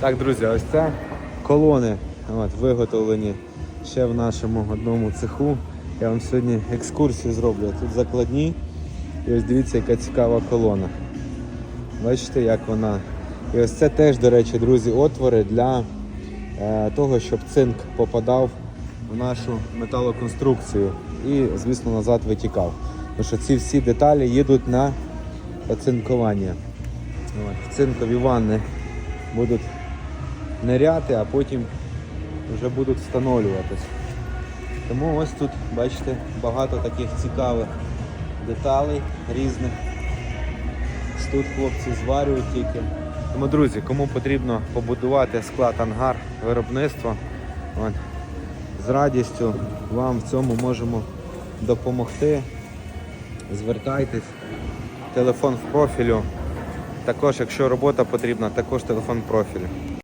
Так, друзі, ось це колони от, виготовлені ще в нашому одному цеху. Я вам сьогодні екскурсію зроблю. Тут закладні. І ось дивіться, яка цікава колона. Бачите, як вона. І ось це теж, до речі, друзі, отвори для е, того, щоб цинк попадав в нашу металоконструкцію і, звісно, назад витікав. Тому що ці всі деталі їдуть на оцинкування. Цинкові ванни будуть ниряти, а потім вже будуть встановлюватись. Тому ось тут, бачите, багато таких цікавих деталей різних. Тут хлопці зварюють тільки. Тому, друзі, кому потрібно побудувати склад ангар виробництва, от, з радістю вам в цьому можемо допомогти. Звертайтесь, телефон в профілю. Також, якщо робота потрібна, також телефон в профілі.